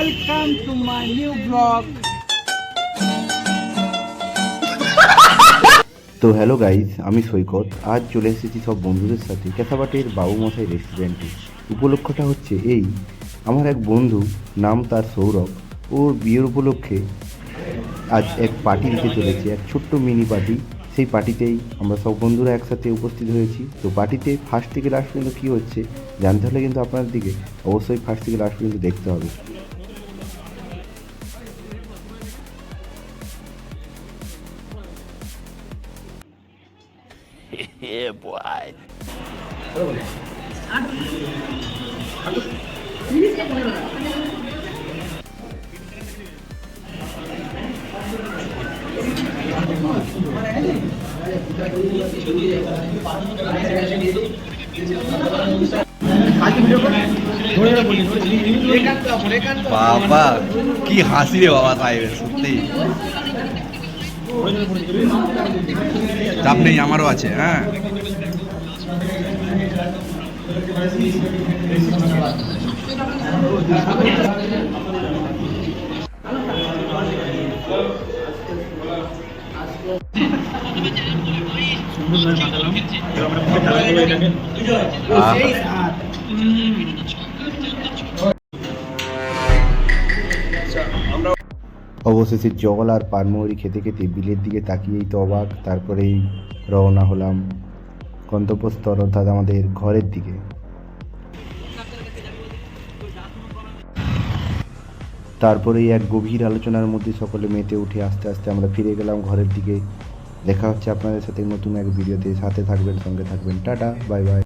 Welcome to my new vlog. তো hello guys আমি সৈকত। আজ চলে এসেছি সব বন্ধুদের সাথে ক্যাসাবাটের বাবু মশাই রেস্টুরেন্টে উপলক্ষটা হচ্ছে এই, আমার এক বন্ধু, নাম তার সৌরভ। ওর বিয়ের উপলক্ষে আজ এক পার্টি দিতে চলেছে, এক ছোট্ট মিনি পার্টি সেই পার্টিতেই আমরা সব বন্ধুরা একসাথে উপস্থিত হয়েছি। তো পার্টিতে ফার্স্ট থেকে লাস্ট পর্যন্ত কী হচ্ছে, জানতে হলে কিন্তু আপনার দিকে অবশ্যই ফার্স্ট থেকে লাস্ট পর্যন্ত দেখতে হবে। বাবা কি হাসি রে বাবা সাহেবের সত্যি। চাপ নেই আমারও আছে হ্যাঁ। অবশেষে জল আর পানমৌরি খেতে খেতে বিলের দিকে তাকিয়েই তো অবাক, তারপরেই রওনা হলাম গন্তব্যস্থল অর্থাৎ আমাদের ঘরের দিকে। তারপরেই এক গভীর আলোচনার মধ্যে সকলে মেতে উঠে আস্তে আস্তে আমরা ফিরে গেলাম ঘরের দিকে। দেখা হচ্ছে আপনাদের সাথে নতুন এক ভিডিওতে। সাথে থাকবেন, সঙ্গে থাকবেন। Tata, bye bye.